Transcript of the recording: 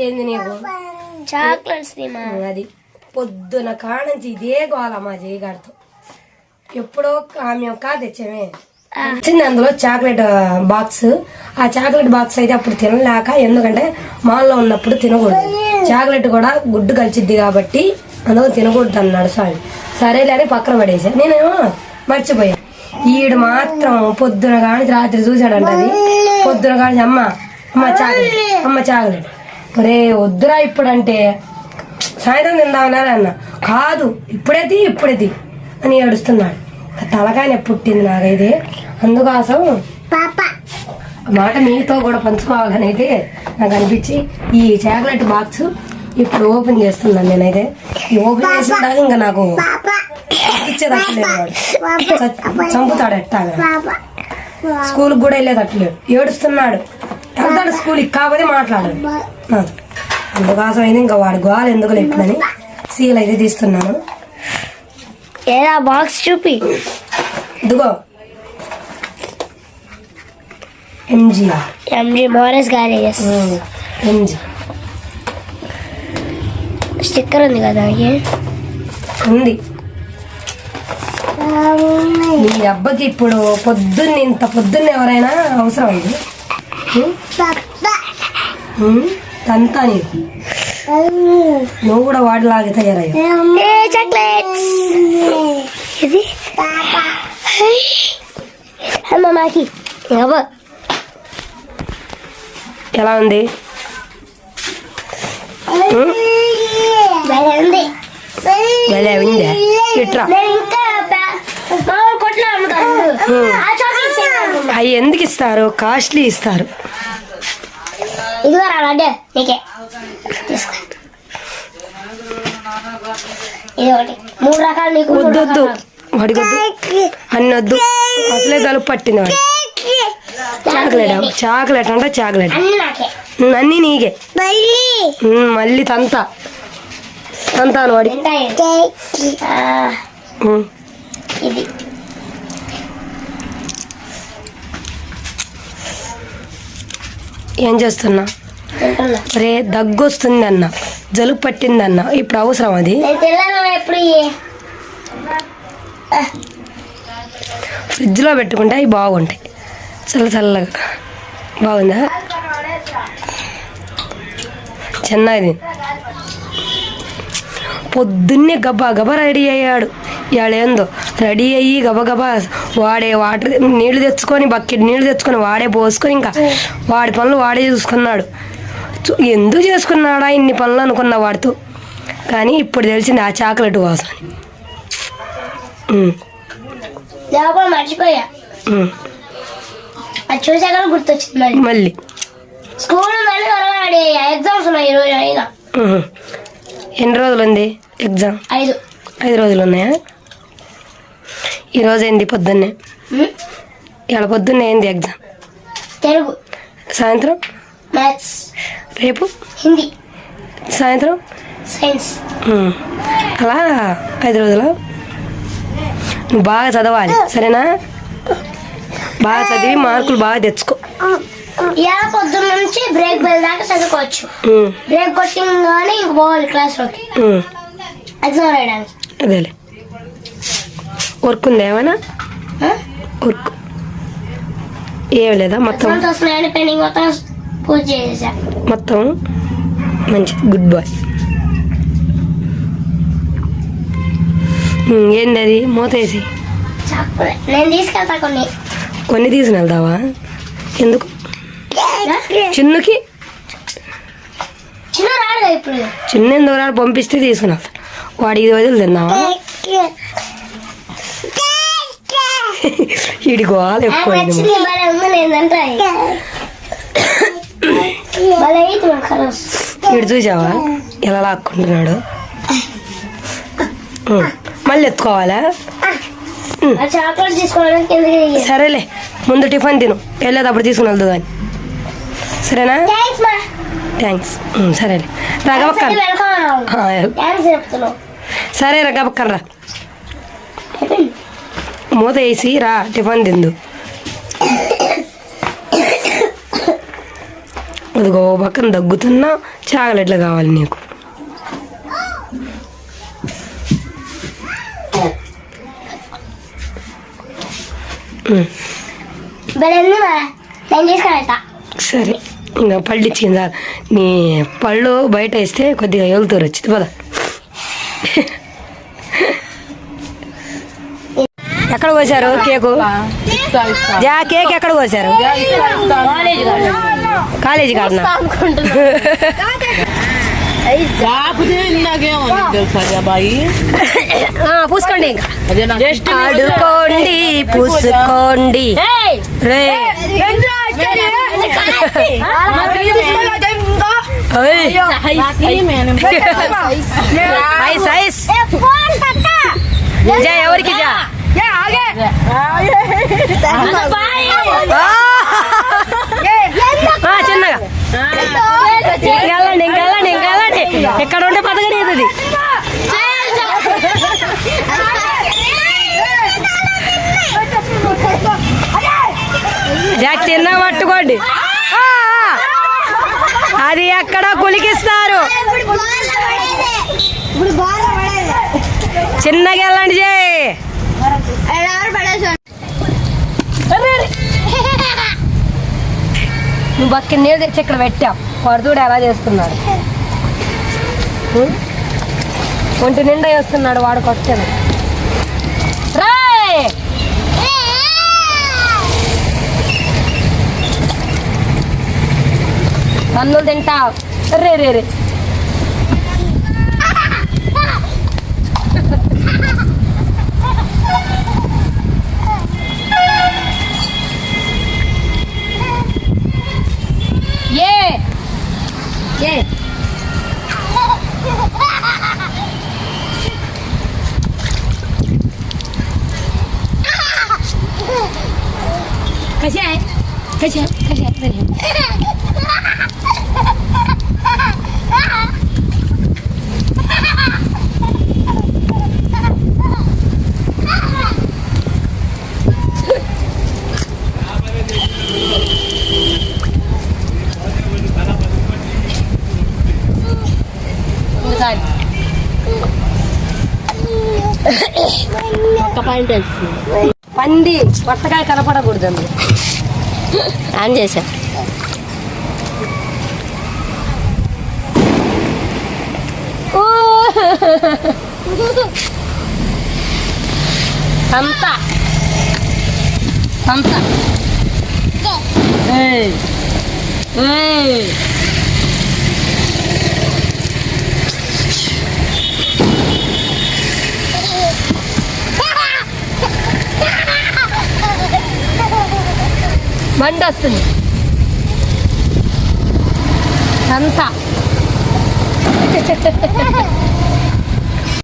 ఏంది నీకు? చాక్లెట్స్ అది పొద్దున కాణించి ఇదే గోల మా జయగాడితో ఎప్పుడో ఆమె ఒక తెచ్చామే. వచ్చింది అందులో చాక్లెట్ బాక్స్. ఆ చాక్లెట్ బాక్స్ అయితే అప్పుడు తినలేక ఎందుకంటే మాల్లో ఉన్నప్పుడు తినకూడదు. చాక్లెట్ కూడా గుడ్డు కలిసిద్ది కాబట్టి అందులో తినకూడదు అన్నాడు సార్ సరేలే అని పక్కన పడేసా. నేనేమో మర్చిపోయా. ఈడు మాత్రం పొద్దున కాని రాత్రి చూశాడంట అది పొద్దున కాని అమ్మ అమ్మ చాక్లెట్ అమ్మ చాక్లెట్. ఒరే వద్దురా ఇప్పుడంటే. సాయంత్రం తిందామన్నారు అన్న. కాదు ఇప్పుడేది ఇప్పుడేది అని ఏడుస్తున్నాడు. తలకాయ పుట్టింది నాకైతే. అందుకోసం మాట మీతో కూడా పంచుకోవాలని అయితే నాకు అనిపించి ఈ చాక్లెట్ బాక్స్ ఇప్పుడు ఓపెన్ చేస్తున్నాను నేనైతే. ఓపెన్ చేసిన ఇంకా నాకు ఇచ్చేది అట్లేదు చంపుతాడు ఎట్టాగా. స్కూల్కి కూడా వెళ్ళేది అట్లేదు ఏడుస్తున్నాడు. వెళ్తాడు స్కూల్కి కాకపోతే మాట్లాడాడు ఆ. అందుకోసం అయితే ఇంకా వాడు గోలు ఎందుకు లేదని సీల్ అయితే తీస్తున్నాను. ఏదా బాక్స్ చూపి. ఇదిగో. ఎంజిఆర్ ఎంజీ మోరస్ గారేస్ ఎంజి. స్టిక్కర్ ఉంది కదా ఉంది. మీ అబ్బకి ఇప్పుడు పొద్దున్న ఇంత పొద్దున్న ఎవరైనా అవసరం ఇది. నీకు నువ్వు కూడా వాడిలాగా తయారయ్యావు ఏ చాక్లెట్స్? ఇది? మాకి. ఎలా ఉంది? ఇట్రా. కొట్లో అవి ఎందుకు ఇస్తారు? కాస్ట్లీ ఇస్తారు. ఇదిగో రా లడ్డు నీకే. తీసుకో. ఇది ఒకటి. మూడు రకాలు నీకు మూడు వద్దొద్దు. రకాలు. వాడికి వద్దు. అన్ని వద్దు. అసలే తలుపు పట్టింది వాడు. చాక్లెట్? చాక్లెట్ అంటే చాక్లెట్. అన్ని నాకే. మళ్ళీ. తంత. తంతాను వాడి. ఇది. ఏం చేస్తున్నా? రే దగ్గు వస్తుంది అన్న జలుబు పట్టింది అన్న ఇప్పుడు అవసరం అది. ఫ్రిడ్జ్లో పెట్టుకుంటే అవి బాగుంటాయి. చల్ల చల్లగా. బాగుందా? చిన్నది. పొద్దున్నే గబా గబా రెడీ అయ్యాడు. ఇవాళేందో రెడీ అయ్యి గబగబా వాడే వాటర్ నీళ్ళు తెచ్చుకొని బకెట్ నీళ్ళు తెచ్చుకొని వాడే పోసుకొని ఇంకా వాడి పనులు వాడే చూసుకున్నాడు. ఎందుకు చేసుకున్నాడా ఇన్ని పనులు అనుకున్నా వాడితో? కానీ ఇప్పుడు తెలిసింది ఆ చాక్లెట్ కోసం. మర్చిపోయా. ఉమ్. అది చూసాక గుర్తొచ్చింది మళ్ళీ. స్కూల్ ఎగ్జామ్స్ ఉన్నాయి. ఎన్ని రోజులు ఉంది ఎగ్జామ్? ఐదు. ఐదు రోజులు ఉన్నాయా ఈరోజు ఏంది పొద్దున్నే ఇవాళ పొద్దున్నే ఏంది ఎగ్జామ్ తెలుగు. సాయంత్రం? మ్యాథ్స్. రేపు? హిందీ. సాయంత్రం? సైన్స్. అలా? ఐదు రోజులు? నువ్వు బాగా చదవాలి సరేనా? బాగా చదివి మార్కులు బాగా తెచ్చుకో. ఇవాళ పొద్దున్న నుంచి బ్రేక్ బెల్ దాకా చదువుకోవచ్చు. బ్రేక్ కొట్టింగానే ఇంక పోవాలి క్లాస్లోకి. ఎగ్జామ్ రాయడానికి. అదేలే. వర్క్ ఉందా ఏమైనా? వర్క్. ఏం లేదా మొత్తం? మొత్తం మంచి గుడ్ బాయ్. ఏంది అది? మూత వేసి. చాక్లెట్ నేను తీసుకెళ్తా కొన్ని. కొన్ని తీసుకుని వెళ్తావా? ఎందుకు? చిన్నుకి? చిన్న ఎందుకు రాడు? పంపిస్తే తీసుకుని వెళ్తా. వాడికి ఇది వదిలి తిన్నావా? వీడి గోలు ఎక్కువ వీడు చూసావా? ఎలా లాక్కుంటున్నాడు? మళ్ళీ ఎత్తుకోవాలా? సరేలే ముందు టిఫిన్ తిను. వెళ్ళేటప్పుడు తీసుకుని వెళ్దు కానీ సరేనా? థ్యాంక్స్ సరేలే. రగబక్కన సరే రగబక్కన రా. మూత వేసి రా టిఫిన్ తిందు. అదిగో పక్కన దగ్గుతున్నా చాక్లెట్లు కావాలి నీకు. సరే ఇంకా పళ్ళు ఇచ్చిందా నీ పళ్ళు బయట వేస్తే కొద్దిగా వెళ్తారు వచ్చింది పదా ఎక్కడ కోసారు కేకు జా కేక్ ఎక్కడ కోసారు కాలేజీ కాడనా కాకపోతే ఇందాకేమో తెలుసా అబ్బాయి ఆ, పూసుకోండి ఇంకా అదే నా జస్ట్ ఆడుకోండి పూసుకోండి రే ఓయ్. ఐస్ ఐస్ జా ఎవరికి జా ఆ! ఆ, చిన్నగా. ఇంకెళ్ళండి ఇంకెళ్ళండి ఇంకెళ్ళండి. ఎక్కడ ఉంటే పదగలేదు జాక్ చిన్న పట్టుకోండి. అది ఎక్కడ కులికిస్తారు. చిన్నగా వెళ్ళండి జై. నువ్వు అక్కడ నీళ్ళు తెచ్చి ఇక్కడ పెట్టావు వరదుడు ఎలా చేస్తున్నాడు? ఒంటి నిండా వేస్తున్నాడు వాడు కొట్టను రాయ్! పన్నులు తింటావు రే రే రే. कशी आहे कशी आहे कशी आहे बरी Kapain dance. పంది కొత్తకాయ కనపడకూడదు అందులో. ఆన్ చేసా. అంత అంత ఏయ్. ఏయ్. మంట వస్తుంది అంతా